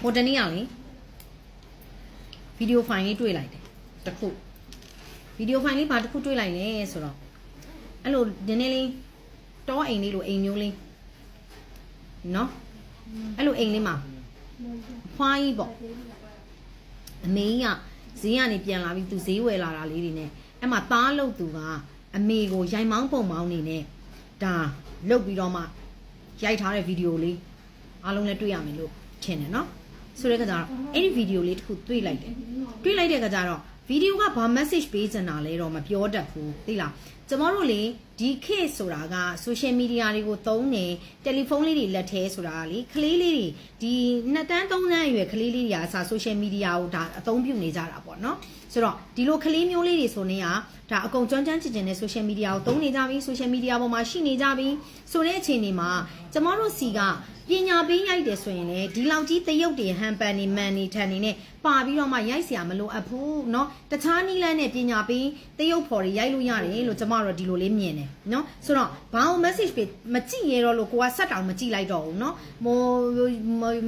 ဟိုတနေ့ကလေဗီဒီယိုဖိုင်လေးတွေ့လိုက်တယ်တစ်ခုဗီဒီယိုဖိုင်လေးဘာတစ်ခုတွေ့လိုက်လဲဆိုတော့အဲ့လိုနည်းနည်းလေးတောအိမ်လေးလိုအိမ်မျိုးလေးနော်အဲ့လိုအိမ်လေးမှာအဖွားကြီးပေါ့အမေကြီးကဈေးကနေပြန်လာပြီးသူဈေးဝယ်လာတာလေးတွေနဲ့အဲ့မှာသားလို့သူကအမေကိုရိုင်မောင်းပုံမောင်းနေနဲ့ဒါလုတ်ပြီးတော့မှရိုက်ထားတဲ့ဗီဒီယိုလေးအားလုံးလည်းတွေ့ရမယ်လို့ထင်တယ်နော် ဆိုတဲ့ခါကျတော့အဲ့ဒီဗီဒီယိုလေးတစ်ခုတွေ့လိုက်တယ်တွေ့လိုက်တဲ့ခါကျတော့ဗီဒီယိုကဘာ message ပေးချင်တာလဲတော့မပြောတတ်ဘူးသိလား ကျမတို့လေဒီခေတ်ဆိုတာက social media တွေကိုသုံးနေတယ်လီဖုန်းလေးတွေလက်ထဲဆိုတာကလေကလေးလေးတွေဒီနှစ်တန်းသုံးတန်းအရွယ်ကလေးလေးတွေကအစား social media ကိုဒါအသုံးပြုနေကြတာပေါ့နော်ဆိုတော့ဒီလိုကလေးမျိုးလေးတွေဆိုနေကဒါအကုန်ကျွမ်းကျွမ်းကျင်ကျင်နဲ့ social media ကိုသုံးနေကြပြီ social media ပေါ်မှာရှိနေကြပြီဆိုတဲ့အခြေအနေမှာကျမတို့စီကပညာပေးရိုက်တယ်ဆိုရင်လေဒီလောက်ကြီးတရုတ်တွေဟန်ပန်နေမန်နေထန်နေနဲ့ပါပြီးတော့မှရိုက်เสียမလို့အပ်ဘူးเนาะတခြားနီးလန်းနဲ့ပညာပေးတရုတ်ဖော်တွေရိုက်လို့ရတယ်လို့ကျမ ကတော့ဒီလိုလေးမြင်တယ်နော်ဆိုတော့ဘာလို့ message ပေးမကြည့်ရတော့လို့ကိုကဆက်တောင်မကြည့်လိုက်တော့ဘူးနော်မော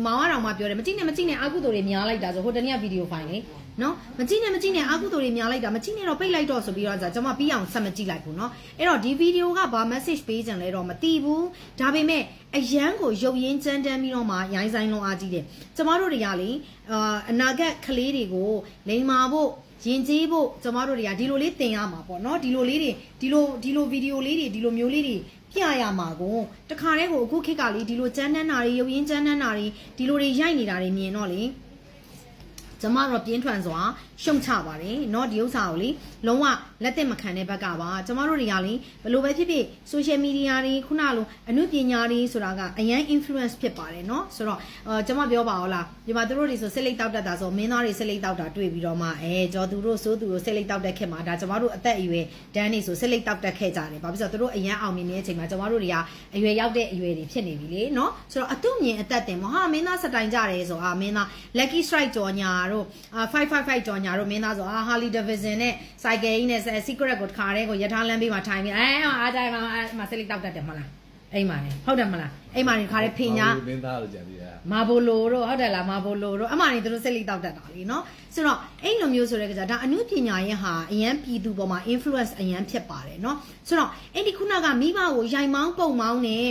မောင်ကတော့မှပြောတယ်မကြည့်နဲ့မကြည့်နဲ့အကုသိုလ်တွေများလိုက်တာဆိုဟိုတနေ့ကဗီဒီယိုဖိုင်လေနော်မကြည့်နဲ့မကြည့်နဲ့အာကုသိုလ်တွေများလိုက်တာမကြည့်နဲ့တော့ပိတ်လိုက်တော့ဆိုပြီးတော့ကြာကျွန်မပြီးအောင်ဆက်မကြည့်လိုက်ဘူးနော်အဲ့တော့ဒီဗီဒီယိုကဘာ message ပေးကြလဲတော့မသိဘူးဒါပေမဲ့အရန်ကိုရုပ်ရင်းကြမ်းတမ်းပြီးတော့မှရိုင်းဆိုင်လုံးအားကြီးတယ်ကျွန်မတို့တွေကလေအာအနာဂတ်ကလေးတွေကိုလိန်မာဖို့ရင်ကျေးဖို့ကျမတို့တွေကဒီလိုလေးတင်ရမှာပေါ့နော်ဒီလိုလေးတွေဒီလိုဒီလိုဗီဒီယိုလေးတွေဒီလိုမျိုးလေးတွေပြရမှာကိုတခါတည်းကိုအခုခေတ်ကလေဒီလိုကြမ်းတမ်းတာတွေရုပ်ရင်းကြမ်းတမ်းတာတွေဒီလိုတွေရိုက်နေတာတွေမြင်တော့လေ ကျမတို့ပြင်းထန်စွာရှုံချပါတယ်เนาะဒီဥစ္စာကိုလေလုံးဝ လက်သက်မခံတဲ့ဘက်ကပါကျမတို့တွေကလေဘလို့ပဲဖြစ်ဖြစ် social media တွေခုနလိုအမှုပညာတွေဆိုတာကအရန် influence ဖြစ်ပါတယ်เนาะဆိုတော့အာကျမပြောပါအောင်လားဒီမှာသူတို့တွေဆိုစစ်လိတ်တောက်တတ်တာဆိုမင်းသားတွေစစ်လိတ်တောက်တာတွေ့ပြီးတော့မှအဲကြောသူတို့ဆိုသူတို့စစ်လိတ်တောက်တက်ခဲ့မှာဒါကျမတို့အသက်အရွယ်ဒန်းနေဆိုစစ်လိတ်တောက်တက်ခဲ့ကြတယ်ဘာဖြစ်လို့လဲဆိုတော့သူတို့အရန်အောင်မြင်နေတဲ့အချိန်မှာကျမတို့တွေကအရွယ်ရောက်တဲ့အရွယ်တွေဖြစ်နေပြီလေเนาะဆိုတော့အတုမြင်အသက်တင်မဟာမင်းသားစတိုင်ကြတယ်ဆိုအာမင်းသား lucky strike ကြော်ညာတို့အာ555ကြော်ညာတို့မင်းသားဆိုအာ Harley Davidson နဲ့ cycle ကြီးနဲ့ secret ကိုတခါတည်းကိုရထားလမ်းဘေးမှာထိုင်ပြီးအဲအားကြိုင်မှာမစစ်လိတ်တောက်တတ်တယ်မဟုတ်လားအိမ်မှာနေဟုတ်တယ်မလားအိမ်မှာနေခါတည်းဖင်ညာ မင်းသားလို့ကြံသေးတာ မာဘိုလိုတို့ဟုတ်တယ်လားမာဘိုလိုတို့အမှန်နေသူတို့စစ်လိတောက်တတ်တာလीเนาะဆိုတော့အဲ့လိုမျိုးဆိုတဲ့ကြဒါအမှုပညာရဲ့ဟာအရန်ပြည်သူပေါ်မှာ influence အရန်ဖြစ်ပါတယ်เนาะဆိုတော့အဲ့ဒီခုနကမိဘကိုရိုင်မောင်းပုံမောင်းနဲ့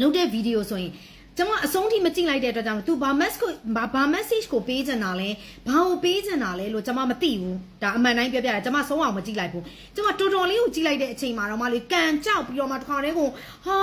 လုပ်တဲ့ဗီဒီယိုဆိုရင် ကျွန်မအဆုံးထိမကြည့်လိုက်တဲ့အတွက်ကြောင့် तू ဘာ message ကိုဘာဘာ message ကိုပေးချင်တာလဲဘာကိုပေးချင်တာလဲလို့ကျွန်မမသိဘူးဒါအမှန်တိုင်းပြောပြတယ်ကျွန်မဆုံးအောင်မကြည့်လိုက်ဘူးကျွန်မတော်တော်လေးကိုကြည့်လိုက်တဲ့အချိန်မှာတော့မလေးကန်ကြောက်ပြီးတော့မှတခါတည်းကိုဟာ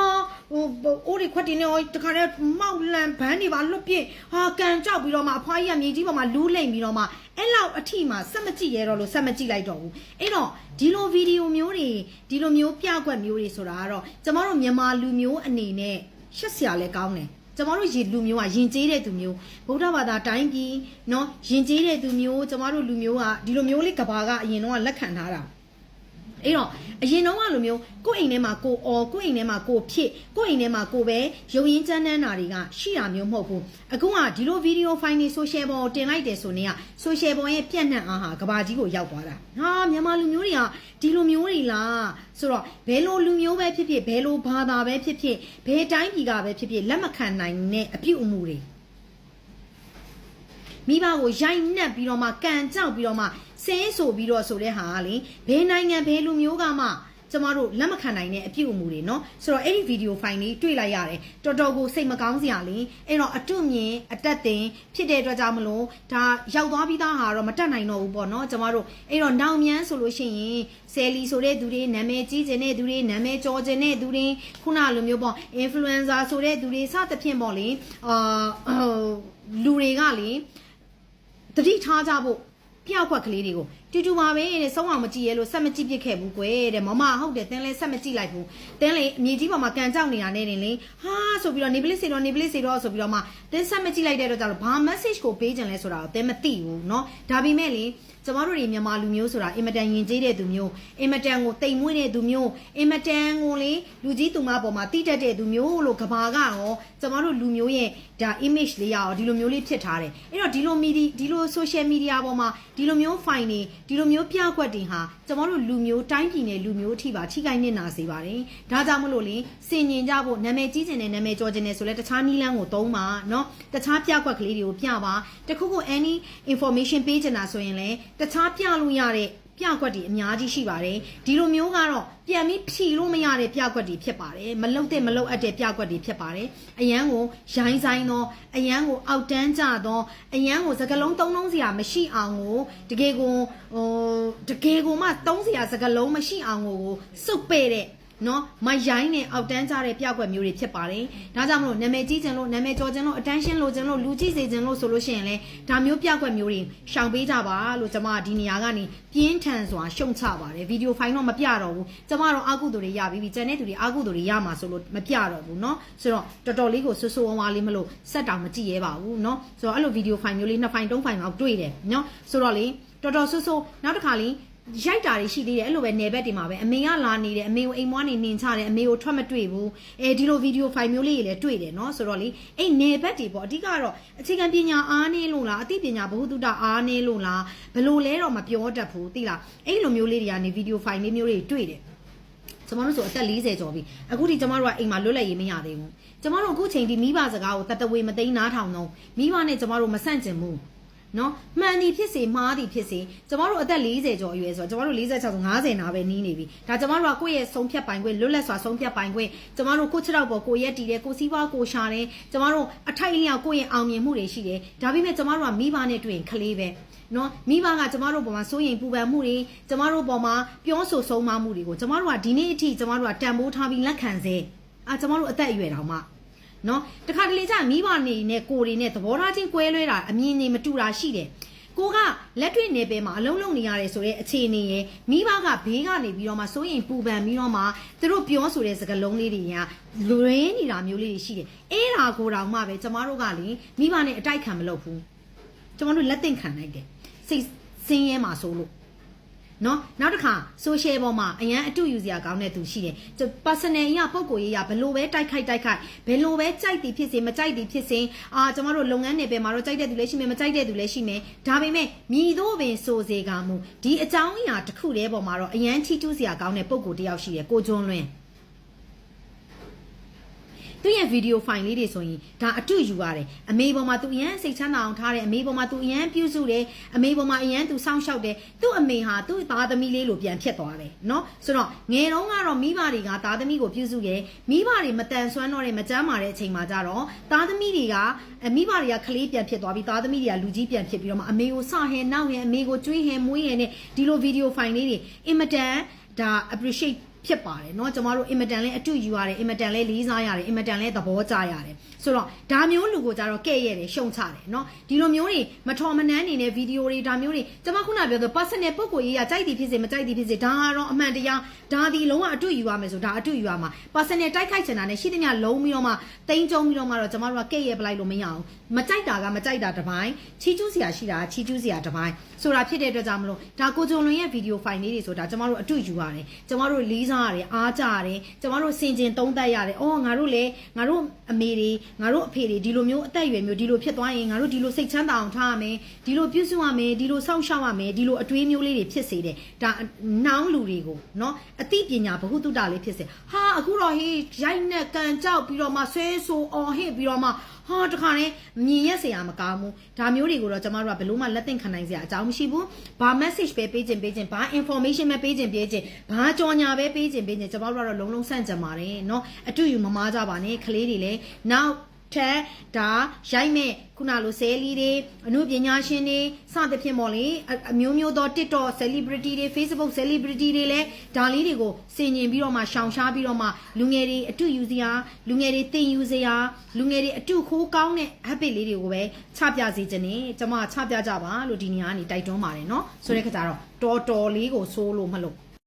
ဟိုအိုးတွေခွက်တင်နေတခါတည်းမောက်လန်ဘန်းတွေပါလွတ်ပြစ်ဟာကန်ကြောက်ပြီးတော့မှအဖွားကြီးကမြေကြီးပေါ်မှာလူးလိမ့်ပြီးတော့မှအဲ့လောက်အထိမှစက်မကြည့်ရတော့လို့စက်မကြည့်လိုက်တော့ဘူးအဲ့တော့ဒီလိုဗီဒီယိုမျိုးတွေဒီလိုမျိုးပြကွက်မျိုးတွေဆိုတာကတော့ကျမတို့မြန်မာလူမျိုးအနေနဲ့ရှက်စရာလဲကောင်းတယ် ကျမတို့ရေလူမျိုးကယဉ်ကျေးတဲ့သူမျိုးဗုဒ္ဓဘာသာတိုင်းပြည်เนาะယဉ်ကျေးတဲ့သူမျိုးကျမတို့လူမျိုးကဒီလိုမျိုးလေးကဘာကအရင်တော့လက်ခံထားတာ အဲ့တော့အရင်တော့ကလိုမျိုးကိုယ့်အိမ်ထဲမှာကိုအော်ကိုယ့်အိမ်ထဲမှာကိုဖြစ်ကိုယ့်အိမ်ထဲမှာကိုပဲရုပ်ရင်းချမ်းတန်းတာတွေကရှိတာမျိုးမဟုတ်ဘူးအခုကဒီလိုဗီဒီယိုဖိုင်တွေ social ပေါ်ကိုတင်လိုက်တယ်ဆိုနေက social ပေါ်ရဲ့ပြန့်နှံ့အားဟာကဘာကြီးကိုရောက်သွားတာဟာမြန်မာလူမျိုးတွေကဒီလိုမျိုးတွေလားဆိုတော့ဘယ်လိုလူမျိုးပဲဖြစ်ဖြစ်ဘယ်လိုဘာသာပဲဖြစ်ဖြစ်ဘယ်တိုင်းပြည်ကပဲဖြစ်ဖြစ်လက်မခံနိုင်တဲ့အပြုအမူတွေမိဘကိုရိုက်နှက်ပြီးတော့မှကန်ကြောက်ပြီးတော့မှ ဆင်းဆိုပြီးတော့ဆိုတဲ့ဟာကလေဘယ်နိုင်ငံဘယ်လူမျိုးကမှကျမတို့လက်မခံနိုင်တဲ့အပြုအမူတွေเนาะဆိုတော့အဲ့ဒီဗီဒီယိုဖိုင်လေးတွေ့လိုက်ရတယ်တော်တော်ကိုစိတ်မကောင်းစရာလေအဲ့တော့အတုမြင်အတက်တင်ဖြစ်တဲ့အတွက်ကြောင့်မလို့ဒါရောက်သွားပြီးသားဟာတော့မတက်နိုင်တော့ဘူးပေါ့เนาะကျမတို့အဲ့တော့နောင်မြန်းဆိုလို့ရှိရင်ဆယ်လီဆိုတဲ့သူတွေနာမည်ကြီးခြင်းတဲ့သူတွေနာမည်ကျော်ခြင်းတဲ့သူတွေခုနလိုမျိုးပေါ့ influencer ဆိုတဲ့သူတွေစသဖြင့်ပေါ့လေအာဟိုလူတွေကလေ တတိထားကြဖို့ ပြောက်ခွက်ကလေးတွေကိုတူတူပါပဲတဲ့ဆုံးအောင်မကြည့်ရဲလို့ဆက်မကြည့်ပြစ်ခဲ့ဘူးကွယ်တဲ့မမဟုတ်တယ်တင်းလဲဆက်မကြည့်လိုက်ဘူးတင်းလေအမြေကြီးပေါ်မှာကန်ကြောက်နေတာနဲ့တင်လေဟာဆိုပြီးတော့နေပလစ်စီတော့နေပလစ်စီတော့ဆိုပြီးတော့မှတင်းဆက်မကြည့်လိုက်တဲ့တော့ကျတော့ဘာ message ကိုပေးကြလဲဆိုတာကိုတင်းမသိဘူးเนาะဒါပေမဲ့လေကျမတို့တွေမြန်မာလူမျိုးဆိုတာအင်မတန်ယဉ်ကျေးတဲ့သူမျိုးအင်မတန်ကိုတိမ်မွေးတဲ့သူမျိုးအင်မတန်ကိုလေလူကြီးသူမပေါ်မှာတိတက်တဲ့သူမျိုးလို့ကဘာကရောကျမတို့လူမျိုးရဲ့ဒါ image လေးရအောင်ဒီလိုမျိုးလေးဖြစ်ထားတယ်အဲ့တော့ဒီလို media ဒီလို social media ပေါ်မှာဒီလိုမျိုး fine တွေ ဒီလိုမျိုးပြကွက်တွေဟာကျမတို့လူမျိုးတိုင်းပြည်နယ်လူမျိုးအထိပါထိခိုက်နစ်နာစေပါတယ်ဒါကြောင့်မလို့လေစင်ញင်ကြဖို့နာမည်ကြီးကျင်တဲ့နာမည်ကျော်ကျင်တဲ့ဆိုလဲတခြားနီးလန်းကိုသုံးပါเนาะတခြားပြကွက်ကလေးတွေကိုပြပါတခုခု any information ပေးချင်တာဆိုရင်လည်းတခြားပြလို့ရတဲ့ ပြကွက်တွေအများကြီးရှိပါတယ်ဒီလိုမျိုးကတော့ပြန်ပြီးဖြီလို့မရတဲ့ပြကွက်တွေဖြစ်ပါတယ်မလုတ်တဲ့မလုတ်အပ်တဲ့ပြကွက်တွေဖြစ်ပါတယ်အရန်ကိုရိုင်းဆိုင်သောအရန်ကိုအောက်တန်းကြသောအရန်ကိုစကလုံးသုံးလုံးစရာမရှိအောင်ကိုတကယ်ကိုဟိုတကယ်ကိုမှသုံးစရာစကလုံးမရှိအောင်ကိုစုပ်ပဲ့တဲ့ နော်မရိုင်းနဲ့အောက်တန်းကြတဲ့ပြောက်ွက်မျိုးတွေဖြစ်ပါတယ်။ဒါကြောင့်မလို့နာမည်ကြီးခြင်းလို့နာမည်ကျော်ခြင်းလို့ attention လိုခြင်းလို့လူကြည့်စေခြင်းလို့ဆိုလို့ရှိရင်လည်းဒါမျိုးပြောက်ွက်မျိုးတွေရှောင်ပေးကြပါလို့ကျွန်မဒီနေရာကနေပြင်းထန်စွာရှုံချပါတယ်။ဗီဒီယိုဖိုင်တော့မပြတော့ဘူး။ကျွန်မတော့အကုသိုလ်တွေရပြီးပြီ။ကျန်တဲ့သူတွေအကုသိုလ်တွေရမှာဆိုလို့မပြတော့ဘူးနော်။ဆိုတော့တော်တော်လေးကိုဆူဆူဝါးဝါးလေးမလို့စက်တောင်မကြည့်ရဲပါဘူးနော်။ဆိုတော့အဲ့လိုဗီဒီယိုဖိုင်မျိုးလေးနှစ်ဖိုင်သုံးဖိုင်လောက်တွေ့တယ်နော်။ဆိုတော့လေတော်တော်ဆူဆူနောက်တစ်ခါလေး ရိုက်တာတွေရှိသေးတယ်အဲ့လိုပဲနယ်ဘက်တွေမှာပဲအမေကလာနေတယ်အမေကိုအိမ်မွားနေနှင်ချတယ်အမေကိုထွက်မတွေ့ဘူးအဲဒီလိုဗီဒီယိုဖိုင်မျိုးလေးတွေလည်းတွေ့တယ်เนาะဆိုတော့လေအဲ့နယ်ဘက်တွေပေါ့အဓိကတော့အခြေခံပညာအားနည်းလို့လားအသိပညာဘ ഹു တုတအားနည်းလို့လားဘလို့လဲတော့မပြောတတ်ဘူးသိလားအဲ့လိုမျိုးလေးတွေကနေဗီဒီယိုဖိုင်လေးမျိုးတွေတွေ့တယ်ကျမတို့ဆိုအသက်40ကျော်ပြီအခုဒီကျမတို့ကအိမ်မှာလွတ်လပ်ရေးမရသေးဘူးကျမတို့အခုချိန်ဒီမိဘစကားကိုတတဝေမသိမ်းနားထောင်တော့မိဘနဲ့ကျမတို့မဆန့်ကျင်ဘူး နော်မှန်သည်ဖြစ်စေမှားသည်ဖြစ်စေကျမတို့အသက်40ကျော်အရွယ်ဆိုတော့ကျမတို့46ဆို50နာပဲနီးနေပြီဒါကျမတို့ကကိုယ့်ရဲ့ဆုံးဖြတ်ပိုင်ခွင့်လွတ်လပ်စွာဆုံးဖြတ်ပိုင်ခွင့်ကျမတို့ကိုယ့်ခြေထောက်ပေါ်ကိုယ့်ရဲ့တည်တယ်ကိုယ်စီးပွားကိုယ်ရှာတယ်ကျမတို့အထိုက်အလျောက်ကိုယ့်ရဲ့အောင်မြင်မှုတွေရှိတယ်ဒါပေမဲ့ကျမတို့ကမိဘနဲ့တွေ့ရင်ခလေးပဲနော်မိဘကကျမတို့ပေါ်မှာစိုးရင်ပူပန်မှုတွေကျမတို့ပေါ်မှာပြောဆိုဆုံးမမှုတွေကိုကျမတို့ကဒီနေ့အထိကျမတို့ကတန်ဖိုးထားပြီးလက်ခံစေအာကျမတို့အသက်အရွယ်တောင်မှ နော်တခါတလေကျမိဘနေနဲ့ကိုယ်တွေနဲ့သဘောထားချင်းကွဲလွဲတာအမြင်ကြီးမတူတာရှိတယ်ကိုကလက်တွေ့နေပယ်မှာအလုံးလုံးနေရတယ်ဆိုတဲ့အခြေအနေရယ်မိဘကဘေးကနေပြီးတော့မှစိုးရင်ပူပန်ပြီးတော့မှသူတို့ပြောဆိုတဲ့စကားလုံးလေးတွေကလွရင်းနေတာမျိုးလေးတွေရှိတယ်အဲ့ဒါကိုတောင်မှပဲကျမတို့ကလေမိဘနဲ့အတိုက်ခံမလုပ်ဘူးကျမတို့လက်သင့်ခံလိုက်တယ်စိတ်စင်းရဲမှာဆိုလို့ နော်နောက်တစ်ခါ social ပေါ်မှာအရန်အတူယူစရာကောင်းတဲ့သူရှိတယ်ကျ personal အရာပုံကိုရေးရဘလို့ပဲတိုက်ခိုက်တိုက်ခိုက်ဘယ်လိုပဲကြိုက်သည်ဖြစ်စေမကြိုက်သည်ဖြစ်စေအာကျမတို့လုပ်ငန်းနယ်ပယ်မှာတော့ကြိုက်တဲ့သူလည်းရှိမယ်မကြိုက်တဲ့သူလည်းရှိမယ်ဒါပေမဲ့မြည်တို့ပင်ဆိုစေကမူဒီအကြောင်းအရာတစ်ခုတည်းပေါ်မှာတော့အရန်ချီတူးစရာကောင်းတဲ့ပုံကိုတယောက်ရှိတယ်ကိုကျွန်းလွင် သူ့ရဲ့ဗီဒီယိုဖိုင်လေးတွေဆိုရင်ဒါအတူယူရတယ်အမေပေါ်မှာသူအရန်စိတ်ချမ်းသာအောင်ထားတယ်အမေပေါ်မှာသူအရန်ပြုစုတယ်အမေပေါ်မှာအရန်သူစောင့်ရှောက်တယ်သူ့အမေဟာသူ့သားသမီးလေးလိုပြန်ဖြစ်သွားတယ်เนาะဆိုတော့ငယ်တုန်းကတော့မိဘတွေကသားသမီးကိုပြုစုတယ်မိဘတွေမတန်ဆွမ်းတော့တဲ့မကြမ်းမာတဲ့အချိန်မှာကြတော့သားသမီးတွေကမိဘတွေကကလေးပြန်ဖြစ်သွားပြီးသားသမီးတွေကလူကြီးပြန်ဖြစ်ပြီးတော့မှအမေကိုစဟဲနောက်ဟဲအမေကိုကျွေးဟဲမွေးဟဲနဲ့ဒီလိုဗီဒီယိုဖိုင်လေးတွေအင်မတန်ဒါ appreciate ဖြစ်ပါတယ်เนาะကျမတို့အင်မတန်လဲအတူယူရတယ်အင်မတန်လဲလေးစားရတယ်အင်မတန်လဲသဘောကျရတယ်ဆိုတော့ဒါမျိုးလူကိုကြတော့ကဲ့ရဲ့တယ်ရှုံချတယ်เนาะဒီလိုမျိုးတွေမထော်မနှမ်းနေတဲ့ဗီဒီယိုတွေဒါမျိုးတွေကျမခုနပြောသလို personal ပုံကိုရေးရကြိုက်သည်ဖြစ်စေမကြိုက်သည်ဖြစ်စေဒါကတော့အမှန်တရားဒါဒီလုံးဝအတူယူရမယ်ဆိုဒါအတူယူရမှာ personal တိုက်ခိုက်ချင်တာနဲ့ရှိသမျှလုံးပြီးတော့မှတိန်းကျုံပြီးတော့မှတော့ကျမတို့ကကဲ့ရဲ့ပလိုက်လို့မရအောင်မကြိုက်တာကမကြိုက်တာတစ်ပိုင်းချီကျူးစရာရှိတာချီကျူးစရာတစ်ပိုင်းဆိုတာဖြစ်တဲ့အတွက်ကြောင့်မလို့ဒါကိုကြုံလွင်ရဲ့ဗီဒီယိုဖိုင်လေးတွေဆိုတာကျမတို့အတူယူရတယ်ကျမတို့လေးစား ရတယ်အားကြရတယ်ကျမတို့စင်ကျင်သုံးသပ်ရတယ်အော်ငါတို့လေငါတို့အမေတွေငါတို့အဖေတွေဒီလိုမျိုးအသက်အရွယ်မျိုးဒီလိုဖြစ်သွားရင်ငါတို့ဒီလိုစိတ်ချမ်းသာအောင်ထားရမယ်ဒီလိုပြုစုရမယ်ဒီလိုစောင့်ရှောက်ရမယ်ဒီလိုအတွေးမျိုးလေးတွေဖြစ်စေတယ်ဒါနှောင်းလူတွေကိုเนาะအသိပညာဘ ഹു တုတလေးဖြစ်စေဟာအခုတော့ဟေးရိုက်နဲ့ကန်ကြောက်ပြီးတော့မှဆွဲဆိုအော်ဟစ်ပြီးတော့မှ ဟာတခါနဲ့မြင်ရက်စရာမကောင်းဘူးဒါမျိုးတွေကိုတော့ကျမတို့ကဘလို့မှလက်သင့်ခံနိုင်စရာအကြောင်းမရှိဘူးဘာ message ပဲပေးခြင်းပေးခြင်းဘာ information ပဲပေးခြင်းပေးခြင်းဘာကြော်ညာပဲပေးခြင်းပေးခြင်းကျမတို့ကတော့လုံးလုံးဆန့်ကျင်ပါတယ်เนาะအတူယူမမားကြပါနဲ့ကလေးတွေလည်းနောက် ထက်ဒါရိုက်မဲ့ခုနလိုဆဲလီတွေအမှုပညာရှင်တွေစသဖြင့်ပေါ့လေအအမျိုးမျိုးသော TikTok celebrity တွေ Facebook celebrity တွေလည်းဒါလေးတွေကိုစင်ញင်ပြီးတော့မှရှောင်ရှားပြီးတော့မှလူငယ်တွေအတူယူစရာလူငယ်တွေတင်ယူစရာလူငယ်တွေအတူခိုးကောင်းတဲ့ habit လေးတွေကိုပဲချပြစေခြင်းနဲ့ကျွန်မချပြကြပါလို့ဒီနေရာကနေတိုက်တွန်းပါတယ်เนาะဆိုတဲ့ခါကျတော့တော်တော်လေးကိုစိုးလို့မလို့